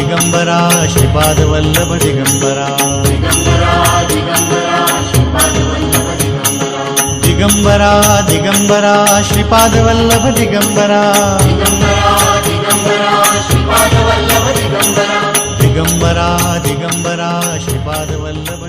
Digambara Sripada Vallabha Digambara Digambara Digambara Sripada Vallabha Digambara Digambara Digambara Sripada Sripada Vallabha